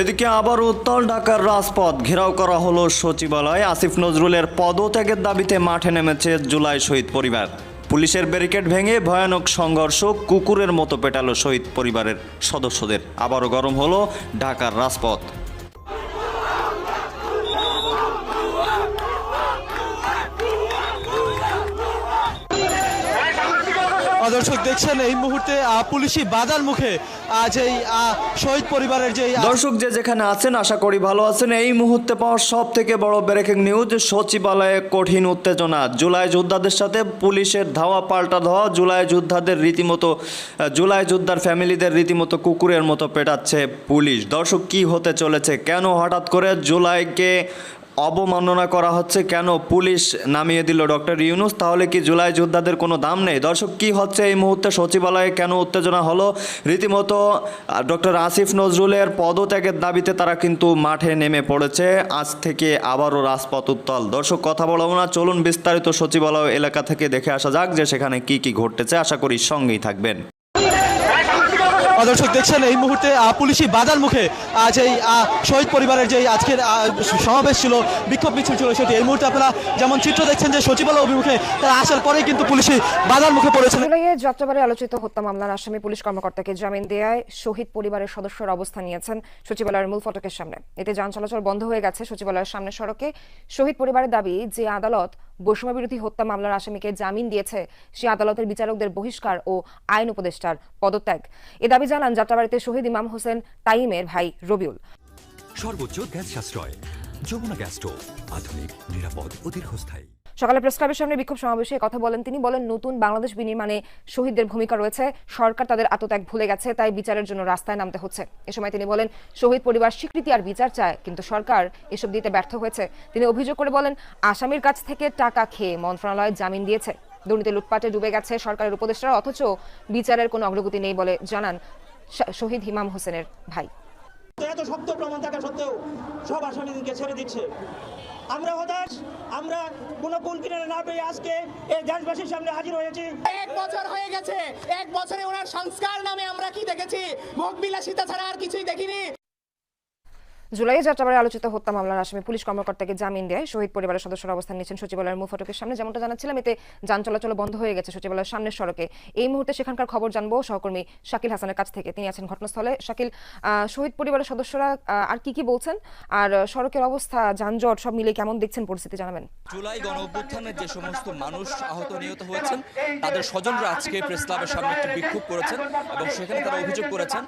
এদিকে আবার উত্তল ঢাকার রাজপথ ঘেরাও করা হলো সচিবালয়। আসিফ নজরুলের পদত্যাগের দাবিতে মাঠে নেমেছে জুলাই শহীদ পরিবার। পুলিশের ব্যারিকেড ভেঙে ভয়ানক সংঘর্ষ কুকুরের মতো পেটালো শহীদ পরিবারের সদস্যদের। আবারও গরম হলো ঢাকার রাজপথ। দর্শক দেখছেন, এই মুহূর্তে পুলিশি বাধার মুখে আজ এই শহীদ পরিবারের যে দর্শক যে যেখানে আছেন, আশা করি ভালো আছেন। এই মুহূর্তে পাওয়া সব থেকে বড় ব্রেকিং নিউজ সচিবালয়ে কঠিন উত্তেজনা। জুলাই যোদ্ধাদের সাথে পুলিশের ধাওয়া পাল্টা ধাওয়া, জুলাই যোদ্ধাদের রীতিমতো জুলাই যোদ্ধার ফ্যামিলিদের রীতিমতো কুকুরের মতো পেটাচ্ছে পুলিশ। দর্শক, কি হতে চলেছে? কেন হঠাৎ করে জুলাইকে অবমাননা করা হচ্ছে কেন? পুলিশ নামিয়ে দিল ডক্টর ইউনুস। তাহলে কি জুলাই যোদ্ধাদের কোনো দাম নেই? দর্শক, কি হচ্ছে এই মুহূর্তে? সচিবালয়ে কেন উত্তেজনা হলো? রীতিমতো ডক্টর আসিফ নজরুলের পদত্যাগের দাবিতে তারা কিন্তু মাঠে নেমে পড়েছে। আজ থেকে আবারও রাজপথ উত্তল। দর্শক, কথা বলব না। চলুন বিস্তারিত সচিবালয় এলাকা থেকে দেখে আসা যাক যে সেখানে কি কি ঘটতেছে। আশা করি সঙ্গেই থাকবেন। দর্শক দেখছেন, এই মুহূর্তে পুলিশি বাধার মুখে আজ এই শহীদ পরিবারের যে আজকের সমাবেশ ছিল, বিক্ষোভ মিছিল ছিল, সেটি এই মুহূর্তে আপনারা যেমন চিত্র দেখছেন যে সচিবালয় অভিমুখে, তারা আসার পরেই কিন্তু পুলিশি বাধার মুখে জুলাইয়ে যাত্রাবাড়ি আলোচিত হত্যা মামলার আসামি পুলিশ কর্মকর্তাকে জামিন দেয়ায় শহীদ পরিবারের সদস্যরা অবস্থান নিয়েছেন সচিবালয়ের মূল ফটকের সামনে। এতে যান চলাচল বন্ধ হয়ে গেছে সচিবালয়ের সামনে সড়কে। শহীদ পরিবারের দাবি যে আদালত বৈষম্য বিরোধী হত্যা মামলার আসামিকে জামিন দিয়েছে সে আদালতের বিচারকদের বহিষ্কার ও আইন উপদেষ্টার পদত্যাগ। এ দাবি জানান যাত্রাবাড়িতে শহীদ ইমাম হোসেন তাইমের ভাই রবিউল। সর্বোচ্চ গ্যাস সাশ্রয়, যমুনা গ্যাস স্টোভ, আধুনিক, নিরাপদ ও দীর্ঘস্থায়ী। সকালে প্রেস ক্লাবের সামনে বিক্ষোভ সমাবেশে কথা বলেন তিনি। বলেন, নতুন বাংলাদেশ বিনির্মাণে শহীদদের ভূমিকা রয়েছে। সরকার তাদের আত্মত্যাগ ভুলে গেছে, তাই বিচারের জন্য রাস্তায় নামতে হচ্ছে। এ সময় তিনি বলেন, শহীদ পরিবার স্বীকৃতি আর বিচার চায়, কিন্তু সরকার এসব দিতে ব্যর্থ হয়েছে। তিনি অভিযোগ করে বলেন, আসামির কাছ থেকে টাকা খেয়ে মন্ত্রণালয় জামিন দিয়েছে। দুর্নীতি লুটপাটে ডুবে গেছে সরকারের উপদেষ্টারা, অথচ বিচারের কোনো অগ্রগতি নেই বলে জানান শহীদ হিমাম হোসেনের ভাই। এত শক্ত প্রমাণ থাকা সত্ত্বেও সব আসামিদেরকে ছেড়ে দিচ্ছে। আমরা হতাশ আমরা কোনো কোন কিনারে না পেয়ে আজকে এই দেশবাসীর সামনে হাজির হয়েছি। এক বছর হয়ে গেছে, এক বছরে ওনার সংস্কার নামে আমরা কি দেখেছি? ভোগ বিলাসিতা ছাড়া আর কিছুই দেখিনি। জুলাইয়ে যাত্রাবাড়ি আলোচিত হত্যা মামলার আসামি পুলিশ কর্মকর্তাকে জামিন দেয়। শহীদ পরিবারের সদস্যরা অবস্থান নিয়েছেন সচিবালয়ের মুখ ফটকের সামনে। যেমনটা জানাচ্ছিলাম, এতে যান চলাচল বন্ধ হয়ে গেছে সচিবালয়ের সামনের সড়কে। এই মুহূর্তে সেখানকার খবর জানব সহকর্মী শাকিল হাসানের কাছ থেকে। তিনি আছেন ঘটনাস্থলে। শাকিল শহীদ পরিবারের সদস্যরা আর কি কি বলছেন? আর সড়কের অবস্থা, যানজট সব মিলে কেমন দেখছেন পরিস্থিতি জানাবেন? জুলাই গণ অভ্যুত্থানের যে সমস্ত মানুষ আহত নিহত হয়েছেন, তাদের স্বজনরা আজকে প্রেস ক্লাবের সামনে একটি বিক্ষোভ করেছেন এবং সেখানে তারা অভিযোগ করেছেন,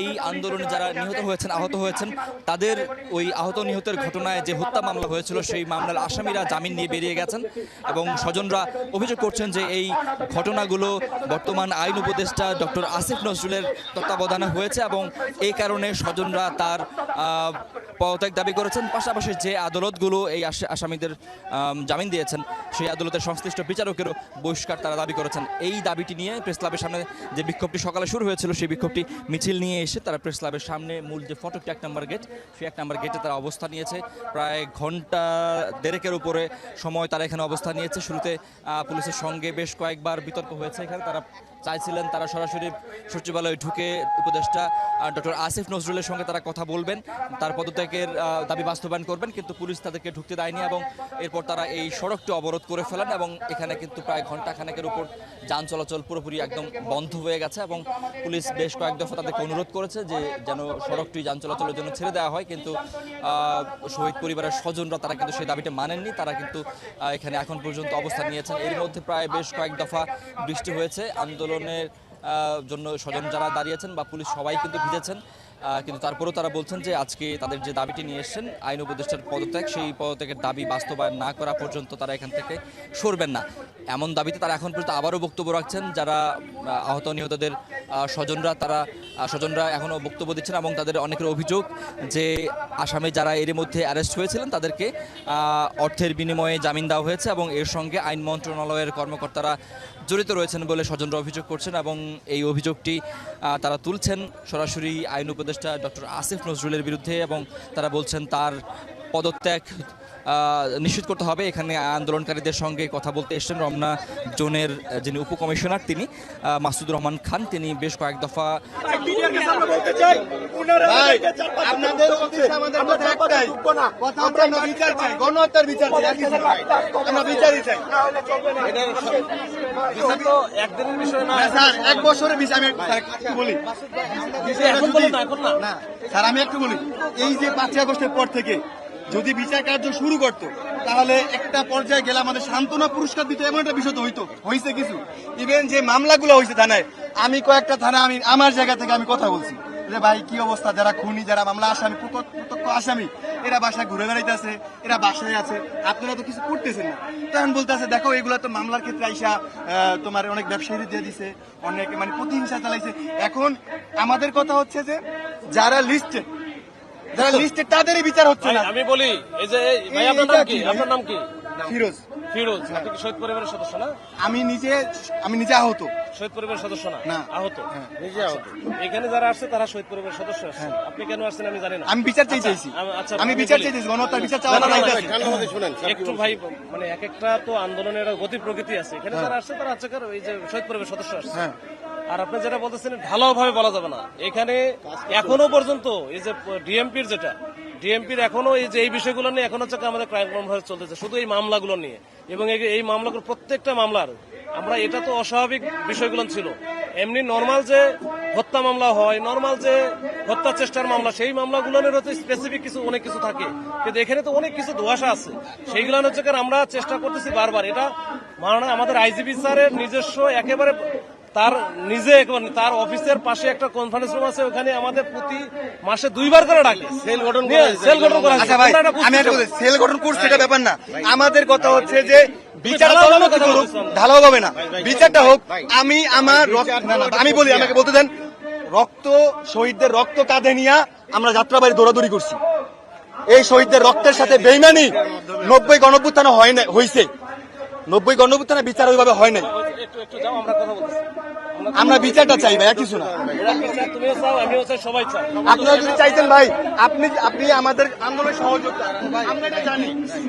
এই আন্দোলনে যারা নিহত হয়েছেন, আহত হয়েছেন, তাদের ওই আহত নিহতের ঘটনায় যে হত্যা মামলা হয়েছিল, সেই মামলার আসামিরা জামিন নিয়ে বেরিয়ে গেছেন এবং স্বজনরা অভিযোগ করছেন যে এই ঘটনাগুলো বর্তমান আইন উপদেষ্টা ডক্টর আসিফ নজরুলের তত্ত্বাবধানে হয়েছে এবং এই কারণে স্বজনরা তার পদত্যাগ দাবি করেছেন। পাশাপাশি যে আদালতগুলো এই আস- আসামিদের জামিন দিয়েছেন, সেই আদালতের সংশ্লিষ্ট বিচারকেরও বহিষ্কার তারা দাবি করেছেন। এই দাবিটি নিয়ে প্রেস ক্লাবের সামনে যে বিক্ষোভটি সকালে শুরু হয়েছিল, সেই বিক্ষোভটি মিছিল নিয়ে এসে তারা প্রেস ক্লাবের সামনে মূল যে ফটকটি এক নম্বর গেট সেই এক নম্বর গেটে তারা অবস্থান নিয়েছে। প্রায় ঘণ্টা দেড়েকের উপরে সময় তারা এখানে অবস্থান নিয়েছে। শুরুতে পুলিশের সঙ্গে বেশ কয়েকবার বিতর্ক হয়েছে এখানে। তারা চাইছিলেন তারা সরাসরি সচিবালয়ে ঢুকে উপদেষ্টা ডক্টর আসিফ নজরুলের সঙ্গে তারা কথা বলবেন। তার পদত্যাগের দাবি বাস্তবায়ন করবেন, কিন্তু পুলিশ তাদেরকে ঢুকতে দেয়নি এবং এরপর তারা এই সড়কটি অবরোধ করে ফেলেন এবং এখানে কিন্তু প্রায় ঘণ্টা খানেকের উপর যান চলাচল পুরোপুরি একদম বন্ধ হয়ে গেছে এবং পুলিশ বেশ কয়েক দফা তাদেরকে অনুরোধ করেছে যে যেন সড়কটি যান চলাচলের জন্য ছেড়ে দেওয়া হয়। কিন্তু আহ, শহীদ পরিবারের স্বজনরা তারা কিন্তু সেই দাবিটা মানেননি। তারা কিন্তু এখানে এখন পর্যন্ত অবস্থান নিয়েছেন। এর মধ্যে প্রায় বেশ কয়েক দফা বৃষ্টি হয়েছে। আন্দোলনের জন্য স্বজন যারা দাঁড়িয়েছেন বা পুলিশ সবাই কিন্তু ভিজেছেন। কিন্তু তারপরেও তারা বলছেন যে আজকে তাদের যে দাবিটি নিয়ে এসেছেন, আইন উপদেষ্টার পদত্যাগ, সেই পদত্যাগের দাবি বাস্তবায়ন না করা পর্যন্ত তারা এখান থেকে সরবেন না। এমন দাবিতে তারা এখন পর্যন্ত আবারও বক্তব্য রাখছেন, যারা আহত নিহতদের স্বজনরা, তারা স্বজনরা এখনও বক্তব্য দিচ্ছেন এবং তাদের অনেকের অভিযোগ যে আসামে যারা এর মধ্যে অ্যারেস্ট হয়েছিলেন, তাদেরকে অর্থের বিনিময়ে জামিন দেওয়া হয়েছে এবং এর সঙ্গে আইন মন্ত্রণালয়ের কর্মকর্তারা জড়িত রয়েছেন বলে স্বজনরা অভিযোগ করছেন এবং এই অভিযোগটি তারা তুলছেন। সরাসরি আইন উপদেষ্টা ডক্টর আসিফ নজরুলের বিরুদ্ধে এবং তারা বলছেন তার পদত্যাগ নিশ্চিত করতে হবে। এখানে আন্দোলনকারীদের সঙ্গে কথা বলতে এসেছেন রমনা জোনের যিনি উপকমিশনার তিনি আহ, মাসুদুর রহমান খান। তিনি বেশ কয়েক দফা একদিনের বিষয় না। এক বছরের বিচার আমি বলি। এখন বলো না এখন না। না স্যার আমি একটু বলি। এই যে পাঁচই আগস্টের পর থেকে যদি বিচার কার্য শুরু করতো, তাহলে একটা পর্যায়ে গেলে আমাদের সান্ত্বনা পুরস্কার দিতে, এমন একটা বিষয় হইতো হয়েছে কিছু। ইভেন যে মামলাগুলো হয়েছে থানায়, আমি কয়েকটা থানা, আমি, আমার জায়গা থেকে আমি কথা বলছি। যে ভাই, কি অবস্থা? যারা খুনি, যারা মামলা আসামি প্রত্যক্ষ আসামি, এরা বাসায় ঘুরে বেড়াইতেছে, এরা বাসায় আছে, আপনারা তো কিছু করতেছেন না। তখন বলতেছে, দেখো, এগুলো তো মামলার ক্ষেত্রে আইসা তোমার অনেক ব্যবসায়ী দিয়ে দিছে, অনেক মানে প্রতিহিংসা চালাইছে। এখন আমাদের কথা হচ্ছে যে, যারা লিস্টে যারা লিস্টে তাদেরই বিচার হচ্ছে না। আমি বলি এই যে ভাই আপনার নাম কি? আপনার নাম কি? ফিরোজ। ফিরোজ আপনি কি শহীদ পরিবারের সদস্য না? আমি নিজে আমি নিজে আহত। শহীদ পরিবারের সদস্য না? না। আহত? হ্যাঁ। নিজে আহত? এখানে যারা আসছে তারা শহীদ পরিবারের সদস্য আসছে আপনি কেন আসছেন আমি জানি না। আমি বিচার চাই আচ্ছা, চাইছি। আচ্ছা, আমি বিচার বলি। চাইতেছি গণহত্যার বিচার না, চাওয়া না, না, চাইতেছি একটু ভাই মানে এক একটা তো আন্দোলনের গতি প্রকৃতি আছে। এখানে যারা আসছে তারা হচ্ছে কার ওই যে শহীদ পরিবারের সদস্য আসছে হ্যাঁ। আর আপনি যেটা বলতেছেন ঢালাও ভাবে বলা যাবে না। এখানে এখনও পর্যন্ত এই যে ডিএমপির যেটা, ডিএমপির এখনও এই যে এই বিষয়গুলো নিয়ে এখন হচ্ছে আমাদের ক্রাইম ভাবে চলতেছে, শুধু এই মামলাগুলো নিয়ে। এবং এই- মামলাগুলো প্রত্যেকটা মামলার, আমরা এটা তো অস্বাভাবিক বিষয়গুলো ছিল। এমনি নর্মাল যে হত্যা মামলা হয় নর্মাল যে হত্যা চেষ্টার মামলা, সেই মামলাগুলোর হচ্ছে স্পেসিফিক কিছু, অনেক কিছু থাকে। কিন্তু এখানে তো অনেক কিছু ধোয়াশা আছে। সেইগুলো হচ্ছে আমরা চেষ্টা করতেছি বারবার। এটা মাননীয় আমাদের আইজিপি স্যারের নিজস্ব একেবারে তার নিজে তার অফিসের পাশে একটা কনফারেন্স রুম আছে ওখানে আমাদের প্রতি মাসে দুইবার করে ডাকে। সেল গঠন সেল গঠন করা আচ্ছা ভাই আমি সেল গঠন করছে এটা ব্যাপার না। আমাদের কথা হচ্ছে যে ঢালাও হবে না। বিচারটা হোক আমি আমার আমি বলি আমাকে বলতে দেন রক্ত শহীদদের রক্ত কাঁধে নিয়ে আমরা যাত্রাবাড়ি দৌড়াদৌড়ি করছি। এই শহীদদের রক্তের সাথে বেইমানি নব্বই গণভ্যুত্থানে হয় না হয়েছে নব্বই গণভ্যুত্থানে বিচার ওইভাবে হয় নাই। আমরা বিচারটা চাই ভাই কিছু না। আপনারা যদি চাইতেন ভাই আপনি আপনি আমাদের আন্দোলনের সহযোগিতা আমরা এটা জানি।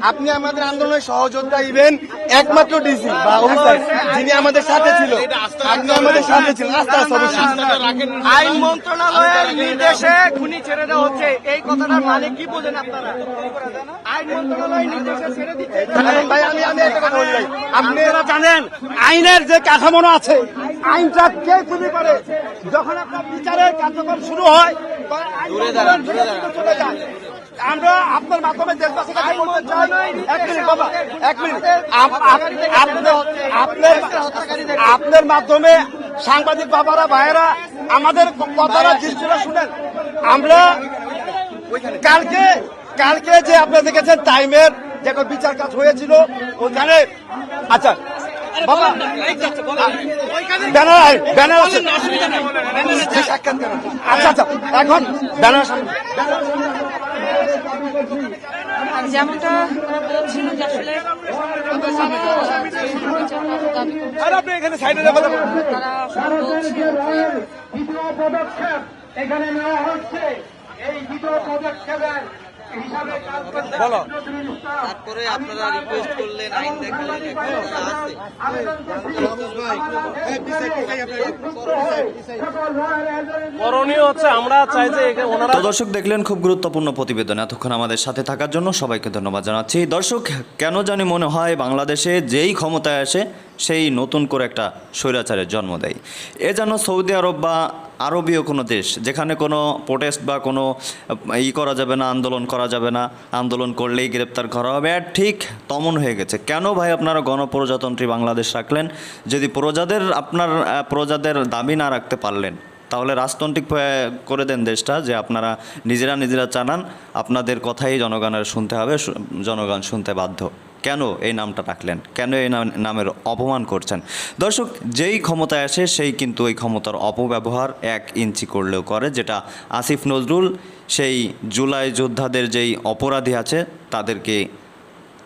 আপনি আমাদের আন্দোলনের সহযোদ্ধা ইভেন একমাত্র ডিসি বা অফিসার যিনি আমাদের সাথে ছিল। আপনি আমাদের সাথে ছিলেন। আস্তে আস্তে অবশ্যই। আইন মন্ত্রণালয়ের নির্দেশে খুনি ছেড়ে দেওয়া হচ্ছে। এই কথাটার মানে কি বোঝেন আপনারা? আইন মন্ত্রণালয় নির্দেশে ছেড়ে দিচ্ছে। ভাই আমি আমি একটা কথা বলি ভাই। আপনারা জানেন আইনের যে কাঠামো আছে আইনটা কে খুবই পারে। যখন আপনার বিচারের কার্যক্রম শুরু হয় চলে যায়। আমরা আপনার মাধ্যমে দেশবাসীকে বলতে চাই। এক মিনিট বাবা এক মিনিট। আপনার আপনার আপনার মাধ্যমে সাংবাদিক বাবারা ভাইয়েরা আমাদের কথাটা জিনিসটা শুনেন। আমরা কালকে কালকে যে আপনি দেখেছেন টাইমের যে বিচার কাজ হয়েছিল ওখানে আচ্ছা বাবা ব্যানার ব্যানার আছে। আচ্ছা আচ্ছা এখন ব্যানার যেমনটা বলছিল যে আসলে নেওয়া হচ্ছে। এই দ্বিতীয় পদক্ষেপের বলো। তারপরে আপনারা রিকোয়েস্ট করলেন আইন দেখালেন করণীয় হচ্ছে আমরা চাই যে ওনারা দর্শক দেখলেন খুব গুরুত্বপূর্ণ প্রতিবেদন। এতক্ষণ আমাদের সাথে থাকার জন্য সবাইকে ধন্যবাদ জানাচ্ছি। দর্শক কেন জানি মনে হয় বাংলাদেশে যেই ক্ষমতায় আসে সেই নতুন করে একটা স্বৈরাচারের জন্ম দেয়। এ যেন সৌদি আরব বা আরবীয় কোনো দেশ যেখানে কোনো প্রোটেস্ট বা কোনো ই করা যাবে না, আন্দোলন করা যাবে না, আন্দোলন করলেই গ্রেপ্তার করা হবে। আর ঠিক তমন হয়ে গেছে। কেন ভাই আপনারা গণপ্রজাতন্ত্রী বাংলাদেশ রাখলেন? যদি প্রজাদের, আপনার প্রজাদের দাবি না রাখতে পারলেন, তাহলে রাজতান্ত্রিক করে দেন দেশটা যে আপনারা নিজেরা নিজেরা চালান। আপনাদের কথাই জনগণের শুনতে হবে জনগণ শুনতে বাধ্য। কেন এই নামটা রাখলেন? কেন এই নামের অপমান করছেন? দর্শক, যেই ক্ষমতায় আসে, সেই কিন্তু এই ক্ষমতার অপব্যবহার এক ইঞ্চি করলেও করে, যেটা আসিফ নজরুল, সেই জুলাই যোদ্ধাদের যেই অপরাধী আছে, তাদেরকে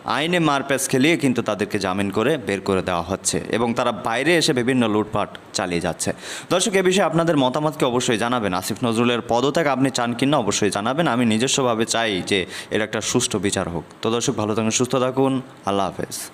আইনে মারপ্যাচ খেলিয়ে কিন্তু তাদেরকে জামিন করে বের করে দেওয়া হচ্ছে এবং তারা বাইরে এসে বিভিন্ন লুটপাট চালিয়ে যাচ্ছে। দর্শক, এ বিষয়ে আপনাদের মতামতকে অবশ্যই জানাবেন। আসিফ নজরুলের পদত্যাগ আপনি চান কিনা অবশ্যই জানাবেন। আমি নিজস্বভাবে চাই যে এর একটা সুষ্ঠু বিচার হোক। তো দর্শক, ভালো থাকুন, সুস্থ থাকুন। আল্লাহ হাফেজ।